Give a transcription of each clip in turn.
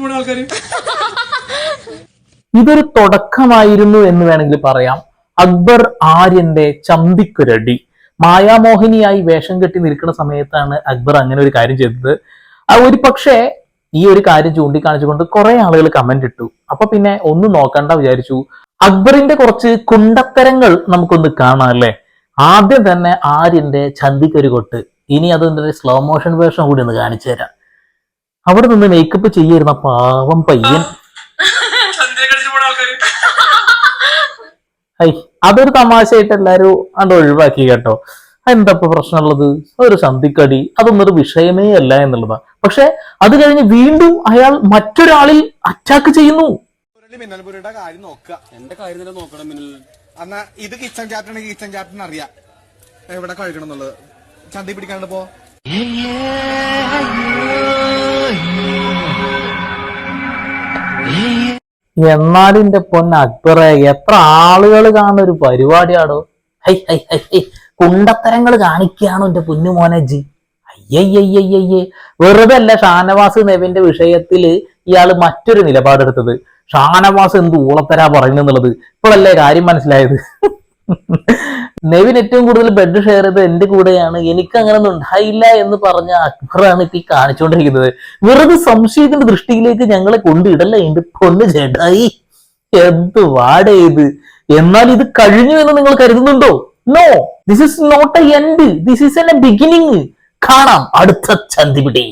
പോണ ആൾക്കാര്. ഇതൊരു തുടക്കമായിരുന്നു എന്ന് വേണമെങ്കിൽ പറയാം. അക്ബർ ആര്യന്റെ ചമ്പിക്കുരടി. മായാമോഹിനിയായി വേഷം കെട്ടി നിൽക്കുന്ന സമയത്താണ് അക്ബർ അങ്ങനെ ഒരു കാര്യം ചെയ്തത്. ആ ഒരു പക്ഷേ ഈ ഒരു കാര്യം ചൂണ്ടിക്കാണിച്ചുകൊണ്ട് കുറെ ആളുകൾ കമന്റ് ഇട്ടു. അപ്പൊ പിന്നെ ഒന്ന് നോക്കണ്ട വിചാരിച്ചു. അക്ബറിന്റെ കുറച്ച് കുണ്ടത്തരങ്ങൾ നമുക്കൊന്ന് കാണാം അല്ലേ? ആദ്യം തന്നെ ആര്യന്റെ ചന്തിക്കൊരു കൊട്ട്. ഇനി അതിന്റെ സ്ലോ മോഷൻ വേഷം കൂടി ഒന്ന് കാണിച്ചു തരാം. അവിടെ നിന്ന് മേക്കപ്പ് ചെയ്യായിരുന്ന പാവം പയ്യൻ. ഐ അതൊരു തമാശയായിട്ട് എല്ലാരും അത് ഒഴിവാക്കി കേട്ടോ. എന്താ ഇപ്പൊ പ്രശ്നമുള്ളത്? ഒരു സന്ധിക്കടി. അതൊന്നൊരു വിഷയമേ അല്ല എന്നുള്ളതാ പക്ഷെ അത് കഴിഞ്ഞ് വീണ്ടും അയാൾ മറ്റൊരാളിൽ അറ്റാക്ക് ചെയ്യുന്നു. മിന്നൽപുരിയുടെ കാര്യം നോക്കുക. എന്റെ കാര്യം തന്നെ നോക്കണം മിന്നൽ. എന്നാ ഇത് കിച്ചൺ ക്യാപ്റ്റൻ കിച്ചൺ ക്യാപ്റ്റൻ അറിയാം. എവിടെ കഴിക്കണം എന്നുള്ളത്. ചന്തി പിടിക്കാണ്ട് പോ. എന്നാലും എന്റെ പൊന്ന അക്ബറെ എത്ര ആളുകൾ കാണുന്ന ഒരു പരിപാടിയാടോ? Hi hi hi hi. കുണ്ടത്തരങ്ങൾ കാണിക്കുകയാണോ എന്റെ പൊന്നു മോനജി അയ്യയ്യയ്യയ്യേ വെറുതെ അല്ല ഷാനവാസ് നെവിന്റെ വിഷയത്തിൽ ഇയാൾ മറ്റൊരു നിലപാടെടുത്തത്. ഷാനവാസ് എന്ത് ഊളത്തരാ പറയുന്നുള്ളത് ഇപ്പോഴല്ലേ കാര്യം മനസ്സിലായത്. നെവിൻ ഏറ്റവും കൂടുതൽ ബെഡ് ഷെയർ ചെയ്ത് എന്റെ കൂടെയാണ്. എനിക്ക് അങ്ങനെ ഒന്നും ഉണ്ടായില്ല എന്ന് പറഞ്ഞ അക്ബറാണ് ഇപ്പൊ ഈ കാണിച്ചുകൊണ്ടിരിക്കുന്നത്. വെറുതെ സംശയത്തിന്റെ ദൃഷ്ടിയിലേക്ക് ഞങ്ങളെ കൊണ്ടിടല്ല എന്റെ പൊന്ന് ചേട്ടായി എന്ത് വാട ഇത്? എന്നാൽ ഇത് കഴിഞ്ഞു എന്ന് നിങ്ങൾ കരുതുന്നുണ്ടോ? No this is not a end this is an a beginning കാണാം. അടുത്ത ചന്തിപിടി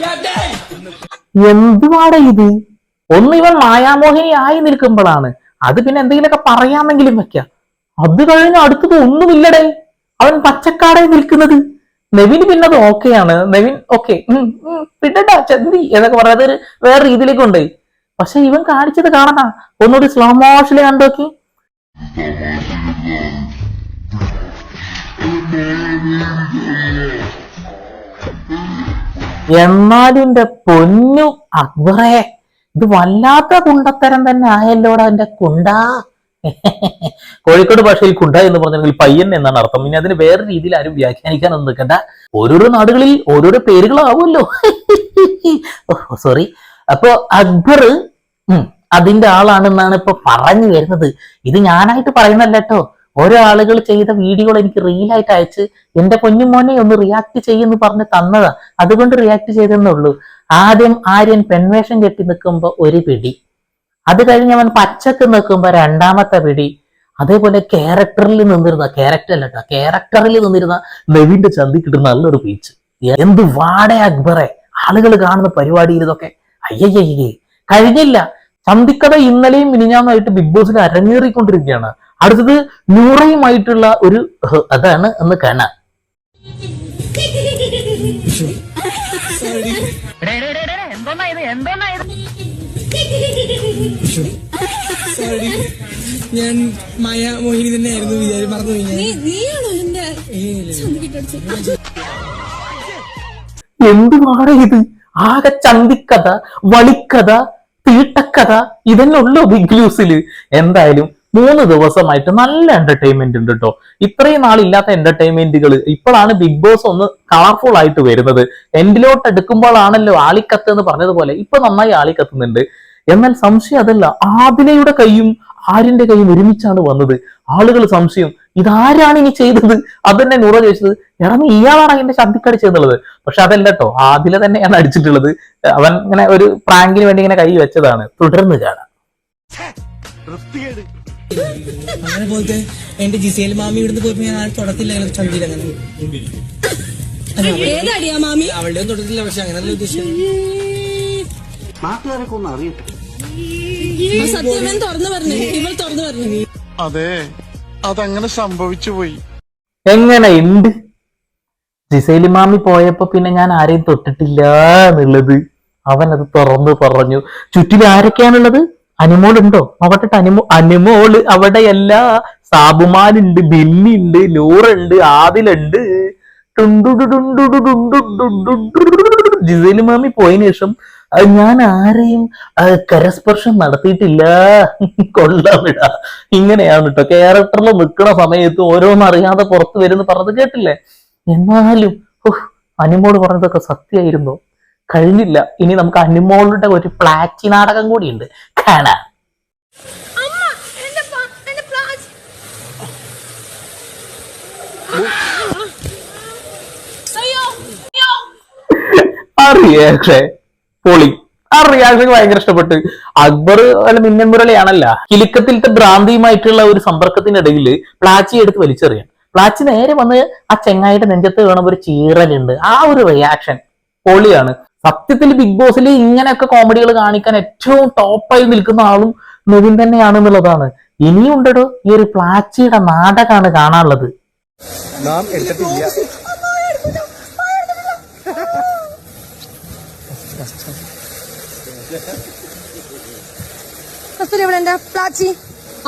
Captain! എന്തുവാടെ ഇത്? ഒന്ന് ഇവൻ മായാമോഹിനി ആയി നിൽക്കുമ്പോഴാണ്. അത് പിന്നെ എന്തെങ്കിലുമൊക്കെ പറയാമെങ്കിലും വെക്കാം അത് കഴിഞ്ഞ് അടുത്തത് ഒന്നുമില്ലടേ. അവൻ പച്ചക്കാടെ നിൽക്കുന്നത്. നെവിന് പിന്നെ അത് ഓക്കെയാണ് നെവിൻ ഓക്കെ പിന്നടാ ചന്തി എന്നൊക്കെ പറയാതെ ഒരു വേറെ രീതിയിലേക്ക് ഉണ്ട് പക്ഷെ ഇവൻ കാണിച്ചത് കാണണ ഒന്നുകൂടി സ്ലോ മോഷനിൽ കണ്ടോക്കി എന്നാലും പൊന്നു അക്ബറെ. ഇത് വല്ലാത്ത കുണ്ടത്തരം തന്നെ ആയല്ലോടാ എന്റെ കുണ്ട. കോഴിക്കോട് ഭാഷയിൽ കുണ്ട എന്ന് പറഞ്ഞെങ്കിൽ പയ്യൻ എന്നാണ് അർത്ഥം. ഇനി അതിന് വേറെ രീതിയിൽ ആരും വ്യാഖ്യാനിക്കാൻ ഒന്നും നിൽക്കണ്ട. ഓരോരോ നാടുകളിൽ ഓരോരോ പേരുകളാവുമല്ലോ. സോറി അപ്പോ അക്ബർ അതിന്റെ ആളാണെന്നാണ് ഇപ്പൊ പറഞ്ഞു വരുന്നത്. ഇത് ഞാനായിട്ട് പറയുന്നല്ല ആളുകൾ ചെയ്ത വീഡിയോകൾ എനിക്ക് റീലായിട്ട് അയച്ച് എന്റെ പൊന്നുമോനെ ഒന്ന് റിയാക്ട് ചെയ്യുന്നു പറഞ്ഞ് തന്നതാ. അതുകൊണ്ട് റിയാക്ട് ചെയ്തെന്നുള്ളൂ ആദ്യം ആര്യൻ പെൺവേഷം കെട്ടി നിൽക്കുമ്പോൾ ഒരു പിടി. അത് കഴിഞ്ഞ് അവൻ പച്ചക്ക് നിൽക്കുമ്പോൾ രണ്ടാമത്തെ പിടി. അതേപോലെ ക്യാരക്ടറിൽ നിന്നിരുന്ന ക്യാരക്ടർ അല്ല കേട്ടോ ക്യാരക്ടറിൽ നിന്നിരുന്ന നെവിന്റെ ചന്തി കിട്ടുന്ന നല്ലൊരു പീച്ച് എന്ത് വാട അക്ബറെ ആളുകൾ കാണുന്ന പരിപാടിയിൽ ഇതൊക്കെ. അയ്യയ്യേ കഴിഞ്ഞില്ല. ചന്തിക്കഥ ഇന്നലെയും മിനിഞ്ഞാന്നായിട്ട് ബിഗ് ബോസിൽ അരങ്ങേറിക്കൊണ്ടിരിക്കുകയാണ്. അടുത്തത് നൂറയുമായിട്ടുള്ള ഒരു അതാണ് എന്ന് കാണാം ഞാൻ മായ മോഹിനി തന്നെയായിരുന്നു വിചാരിച്ചു മറന്നു എന്തുവാണ് ഇത്? ആകെ ചന്തിക്കഥ വളിക്കഥ തീട്ടക്കഥ ഇതന്നെ ഉള്ളൂ ബിഗ് ന്യൂസിൽ എന്തായാലും മൂന്ന് ദിവസമായിട്ട് നല്ല എന്റർടൈൻമെന്റ് ഉണ്ട് കേട്ടോ ഇത്രയും നാളില്ലാത്ത എന്റർടൈൻമെന്റുകൾ ഇപ്പോഴാണ് ബിഗ് ബോസ് ഒന്ന് കളർഫുൾ ആയിട്ട് വരുന്നത്. എൻഡിലോട്ട് എടുക്കുമ്പോഴാണല്ലോ ആളിക്കത്ത് എന്ന് പറഞ്ഞതുപോലെ ഇപ്പൊ നന്നായി ആളിക്കത്തുന്നുണ്ട്. എന്നാൽ സംശയം അതല്ല ആദിലയുടെ കൈയും ആരിന്റെ കൈയും ഒരുമിച്ചാണ് വന്നത്. ആളുകൾ സംശയം ഇതാരാണ് ഇനി ചെയ്തത്? അതന്നെ നൂറ ചോദിച്ചത് എടാ ഇയാളാണ് അതിന്റെ ശബ്ദിക്കടി ചെയ്തുള്ളത് പക്ഷെ അതല്ല കേട്ടോ ആദില തന്നെയാണ് അടിച്ചിട്ടുള്ളത്. അവൻ ഇങ്ങനെ ഒരു പ്രാങ്കിന് വേണ്ടി ഇങ്ങനെ കൈ വെച്ചതാണ്. തുടർന്ന് കാണാം. അങ്ങനെ പോയിട്ട് എന്റെ ജിസേൽ മാമി ഇവിടുന്ന് പോയപ്പോ ഞാൻ ആരും തൊടത്തില്ല അങ്ങനെ ചന്തിയിൽ അങ്ങനെ ഏതടിയാ മാമി? അവളുടെ ഒന്നും തൊടത്തില്ല പക്ഷെ അങ്ങനല്ല തുറന്നു പറഞ്ഞു. ഇവൾ തുറന്നു പറഞ്ഞു. അതെ അതങ്ങനെ സംഭവിച്ചു പോയി. എങ്ങനെ ഉണ്ട് ജിസൈലി മാമി പോയപ്പോ പിന്നെ ഞാൻ ആരെയും തൊട്ടിട്ടില്ല എന്നുള്ളത്. അവനത് അത് തുറന്നു പറഞ്ഞു. ചുറ്റിൽ ആരൊക്കെയാണുള്ളത്? അനിമോളുണ്ടോ നോക്കട്ടെ അനിമോ അനിമോൾ അവിടെയല്ല സാബുമാനുണ്ട് ബില്ലിണ്ട് ലൂറുണ്ട് ആദിലുണ്ട് ജിസേലു മാമി പോയതിനു ശേഷം ഞാൻ ആരെയും കരസ്പർശം നടത്തിയിട്ടില്ല കൊള്ളാമിട ഇങ്ങനെയാണ് കേട്ടോ ക്യാരക്ടറിൽ നിൽക്കുന്ന സമയത്ത് ഓരോന്നറിയാതെ പുറത്തു വരുന്ന പറഞ്ഞത് കേട്ടില്ലേ എന്നാലും അനുമോട് പറഞ്ഞതൊക്കെ സത്യമായിരുന്നു കഴിഞ്ഞില്ല. ഇനി നമുക്ക് അനിമോളുടെ ഒരു പ്ലാറ്റി നാടകം കൂടിയുണ്ട്. കാണാം. ആ റിയാക്ഷൻ പൊളി. ആ റിയാക്ഷൻ ഭയങ്കര ഇഷ്ടപ്പെട്ട്. അക്ബർ അല്ല മിന്നൻ മുരളിയാണല്ല. കിലുക്കത്തിലത്തെ ഭ്രാന്തിയുമായിട്ടുള്ള ഒരു സമ്പർക്കത്തിനിടയിൽ പ്ലാച്ചി എടുത്ത് വലിച്ചെറിയാണ് പ്ലാച്ചി നേരെ വന്ന് ആ ചെങ്ങായിയുടെ നെഞ്ചത്ത് കാണുമ്പോൾ ഒരു ചീറലുണ്ട്. ആ ഒരു റിയാക്ഷൻ പൊളിയാണ്. സത്യത്തിൽ ബിഗ് ബോസിൽ ഇങ്ങനെയൊക്കെ കോമഡികൾ കാണിക്കാൻ ഏറ്റവും ടോപ്പായി നിൽക്കുന്ന ആളും നിവിൻ തന്നെയാണ് എന്നുള്ളതാണ് ഉണ്ടോ ഈ ഒരു പ്ലാച്ചിയുടെ നാടകമാണ് കാണാനുള്ളത്. നാം എടുത്തിട്ടില്ല കസ്തൂരി ഇവിടെ എന്റെ പ്ലാച്ചി.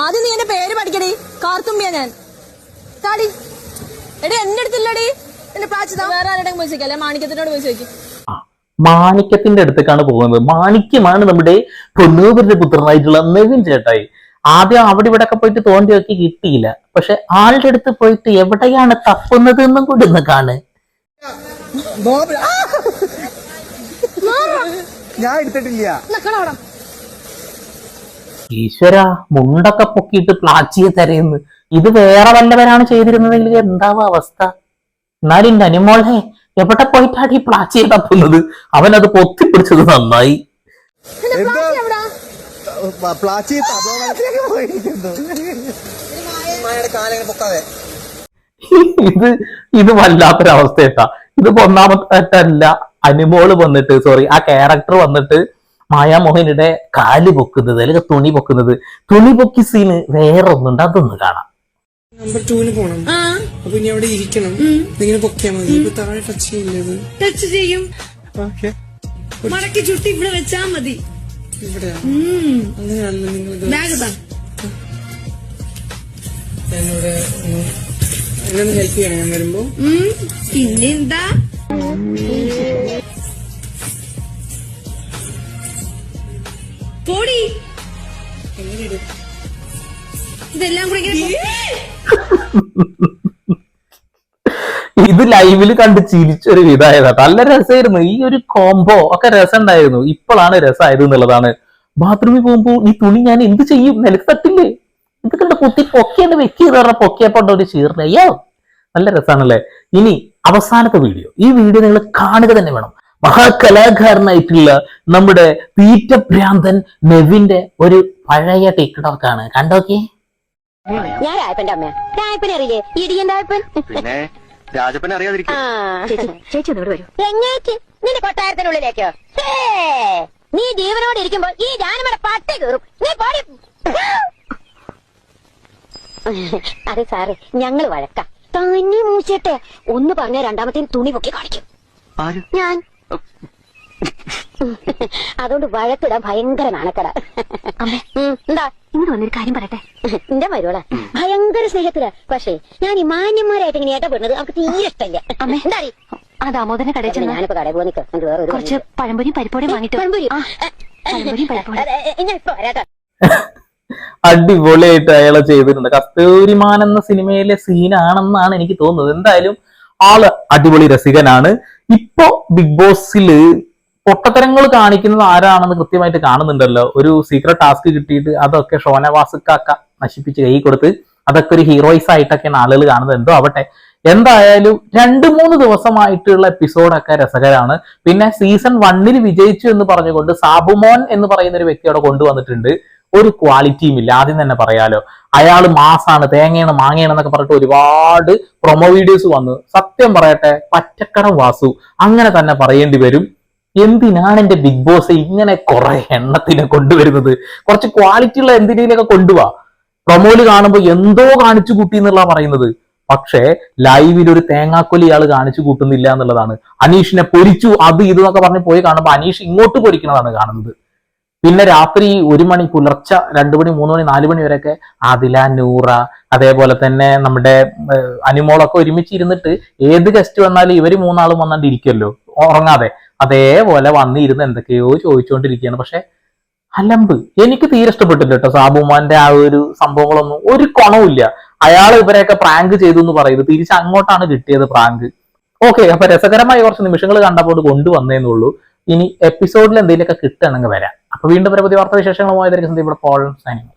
ആദ്യം നീ എന്റെ പേര് പഠിക്കടി. കാർത്തുമ്പിയ ഞാൻ. താടി. എടി എന്നെ അടുത്തില്ലടി. എന്റെ പ്ലാച്ചി വേറെ ആരുടെ പോയി ചോദിക്കാം അല്ലെ? മാണിക്യത്തിനോട് പോയി ചോദിക്കും. മാണിക്യത്തിന്റെ അടുത്തേക്കാണ് പോകുന്നത്. മാണിക്യമാണ് നമ്മുടെ പൊന്നൂപരുടെ പുത്രനായിട്ടുള്ള നെവിൻ ചേട്ടായി. ആദ്യം അവിടെ ഇവിടെ ഒക്കെ പോയിട്ട് തോണ്ടി നോക്കി കിട്ടിയില്ല. പക്ഷെ ആളുടെ അടുത്ത് പോയിട്ട് എവിടെയാണ് തപ്പുന്നത് എന്നും കൂടി ഒന്ന് കാണ്. ഞാൻ എടുത്തിട്ടില്ല. ഈശ്വര മുണ്ടൊക്കെ പൊക്കിയിട്ട് പ്ലാച്ചിയെ തരയുന്നു. ഇത് വേറെ വല്ലവരാണ് ചെയ്തിരുന്നതെങ്കിൽ എന്താവും അവസ്ഥ? എന്നാലും അനിമോളെ എവിടെ പോയിട്ടാണ് ഈ പ്ലാച്ചിയെ തപ്പുന്നത്? അവൻ അത് പൊത്തിപ്പിടിച്ചത് നന്നായി. ഇത് ഇത് ഇത് വല്ലാത്തൊരവസ്ഥയാ. ഇതിപ്പോ ഒന്നാമത്തല്ല അനുമോൾ വന്നിട്ട് സോറി ആ ക്യാരക്ടർ വന്നിട്ട് മായാമോഹനിയുടെ കാൽ പൊക്കുന്നത് അല്ലെങ്കിൽ തുണി പൊക്കുന്നത്. തുണി പൊക്കി സീന് വേറെ ഒന്നുണ്ട് അതൊന്ന് കാണാം. നമ്പർ ടൂവിന് പോണം. അപ്പൊ ഇനി അവിടെ ഇരിക്കണം. ഇങ്ങനെ പൊക്കിയാ മതി. ഇപ്പൊ താഴെ ടച്ച് ചെയ്യില്ലത് ടച്ച് ചെയ്യും. മടക്കി ചുട്ടി ഇവിടെ വെച്ചാ മതി. ഇവിടെ അങ്ങനെയാണല്ലോ നിങ്ങൾ ഞാനിവിടെ എന്നെ ഹെൽപ്പ് ചെയ്യണം ഞാൻ വരുമ്പോ. പിന്നെന്താ? പോടി. ഇതെല്ലാം കൂടി ഇത് ലൈവിൽ കണ്ട് ചിരിച്ചൊരു വിധായതാ നല്ല രസമായിരുന്നു. ഈ ഒരു കോംബോ ഒക്കെ രസം ഉണ്ടായിരുന്നു ഇപ്പോഴാണ് രസമായത് എന്നുള്ളതാണ്. ബാത്റൂമിൽ പോകുമ്പോൾ നീ തുണി ഞാൻ എന്ത് ചെയ്യും? നിലയ്ക്ക് തട്ടില്ലേ ഇത് കണ്ട് കുത്തി പൊക്കിയെന്ന് വെക്കി പറഞ്ഞ പൊക്കിയപ്പോ ഒരു ചീറില്ല നല്ല രസമാണല്ലേ? ഇനി അവസാനത്തെ വീഡിയോ ഈ വീഡിയോ നിങ്ങൾ കാണുക തന്നെ വേണം. മഹാകലാകാരനായിട്ടുള്ള നമ്മുടെ തീറ്റഭ്രാന്തൻ നെവിന്റെ ഒരു പഴയ ടിക്ടോക്കാണ് കണ്ടോക്കേ ഞാൻ രായപ്പന്റെ അമ്മ രായപ്പനെ അറിയില്ലേ? ഇടിയൻ രായപ്പൻ പിന്നെ രാജപ്പനെ അറിയാതിരിക്കും. ചേച്ചി ചേച്ചി ഒന്നോട് വരൂ. എങ്ങേക്ക് നിന്റെ കൊട്ടാരത്തിനുള്ളിലേക്കോ? നീ ജീവനോട് ഇരിക്കുമ്പോ ഈ ജാനമ്മയുടെ പട്ടി കയറും നീ പോടി. അതെ സാറേ ഞങ്ങൾ വഴക്ക. തന്നെ മൂച്ചേട്ടെ ഒന്ന് പറഞ്ഞ രണ്ടാമത്തെ തുണി പൊക്കി കാണിക്കും. ആര്? ഞാൻ. അതുകൊണ്ട് വഴക്കിടാൻ ഭയങ്കര നാണക്കട. എന്താ? ഇങ്ങോട്ട് വന്നൊരു കാര്യം പറയട്ടെ. എന്റെ മരുവളെ ഭയങ്കര സ്നേഹത്തില. പക്ഷേ ഞാൻ ഈ മാന്യന്മാരായിട്ട് ഇങ്ങനെ ഏട്ടപ്പെടുന്നത് അവർക്ക് തീരെ ഇഷ്ടമില്ല എന്താ ആ ദാമോദരനെ കടയിൽ ചെന്ന് ഞാനിപ്പോ കടയിൽ പോയി നിൽക്കും വേറെ ഒരു കുറച്ച് പഴംപൊരിയും പരിപ്പോടിയും വാങ്ങിട്ട് പഴംപൊരിയും? അടിപൊളിയായിട്ട് അയാളെ ചെയ്തിട്ടുണ്ട്. കസ്തൂരിമാൻ എന്ന സിനിമയിലെ സീനാണെന്നാണ് എനിക്ക് തോന്നുന്നത്. എന്തായാലും ആൾ അടിപൊളി രസികനാണ്. ഇപ്പോ ബിഗ് ബോസിൽ പൊട്ടത്തരങ്ങൾ കാണിക്കുന്നത് ആരാണെന്ന് കൃത്യമായിട്ട് കാണുന്നുണ്ടല്ലോ. ഒരു സീക്രട്ട് ടാസ്ക് കിട്ടിയിട്ട് അതൊക്കെ ഷോനവാസുക്കാക്ക നശിപ്പിച്ച് കൈ കൊടുത്ത് അതൊക്കെ ഒരു ഹീറോയിസ് ആയിട്ടൊക്കെയാണ് ആളുകൾ കാണുന്നത്. എന്തോ ആവട്ടെ. എന്തായാലും രണ്ട് മൂന്ന് ദിവസമായിട്ടുള്ള എപ്പിസോഡൊക്കെ രസകരമാണ് പിന്നെ സീസൺ വണ്ണിൽ വിജയിച്ചു എന്ന് പറഞ്ഞുകൊണ്ട് സാബുമോൻ എന്ന് പറയുന്ന ഒരു വ്യക്തി അവിടെ കൊണ്ടുവന്നിട്ടുണ്ട്. ഒരു ക്വാളിറ്റിയും ഇല്ല. ആദ്യം തന്നെ പറയാലോ. അയാൾ മാസാണ് തേങ്ങയാണ് മാങ്ങയാണ് എന്നൊക്കെ പറഞ്ഞിട്ട് ഒരുപാട് പ്രൊമോ വീഡിയോസ് വന്നു. സത്യം പറയട്ടെ പച്ചക്കടം വാസു. അങ്ങനെ തന്നെ പറയേണ്ടി വരും. എന്തിനാണ് എന്റെ ബിഗ് ബോസ് ഇങ്ങനെ കുറെ എണ്ണത്തിനെ കൊണ്ടുവരുന്നത്? കുറച്ച് ക്വാളിറ്റി ഉള്ള എന്തിനൊക്കെ കൊണ്ടുപോവാ പ്രൊമോയിൽ കാണുമ്പോൾ എന്തോ കാണിച്ചു കൂട്ടി എന്നുള്ള പറയുന്നത്. പക്ഷേ ലൈവിൽ ഒരു തേങ്ങാക്കൊലി ഇയാൾ കാണിച്ചു കൂട്ടുന്നില്ല എന്നുള്ളതാണ്. അനീഷിനെ പൊരിച്ചു അത് ഇത് എന്നൊക്കെ പറഞ്ഞ് പോയി കാണുമ്പോൾ അനീഷ് ഇങ്ങോട്ട് പൊരിക്കുന്നതാണ് കാണുന്നത്. പിന്നെ രാത്രി ഒരു മണി പുലർച്ച രണ്ടു മണി മൂന്ന് മണി നാല് മണി വരെയൊക്കെ ആദില നൂറ അതേപോലെ തന്നെ നമ്മുടെ അനിമോളൊക്കെ ഒരുമിച്ച് ഇരുന്നിട്ട് ഏത് ഗസ്റ്റ് വന്നാലും ഇവർ മൂന്നാളും വന്നാണ്ട് ഇരിക്കുമല്ലോ ഉറങ്ങാതെ. അതേപോലെ വന്നിരുന്ന് എന്തൊക്കെയോ ചോദിച്ചുകൊണ്ടിരിക്കുകയാണ് പക്ഷെ അലമ്പ്. എനിക്ക് തീരെ ഇഷ്ടപ്പെട്ടില്ല കേട്ടോ സാബുമാന്റെ ആ ഒരു സംഭവങ്ങളൊന്നും. ഒരു കൊണവില്ല അയാൾ ഇവരെയൊക്കെ പ്രാങ്ക് ചെയ്തു എന്ന് പറയുന്നത് തിരിച്ച് അങ്ങോട്ടാണ് കിട്ടിയത് പ്രാങ്ക്. ഓക്കെ അപ്പൊ രസകരമായി കുറച്ച് നിമിഷങ്ങൾ കണ്ടപ്പോൾ കൊണ്ടുവന്നേന്നുള്ളൂ. ഇനി എപ്പിസോഡിൽ എന്തെങ്കിലുമൊക്കെ കിട്ടുകയാണെങ്കിൽ വരാം. അപ്പൊ വീണ്ടും ഒരു പുതിയ വാർത്താ വിശേഷങ്ങളുമായി ഇവിടെ പോൾ സൈനിങ്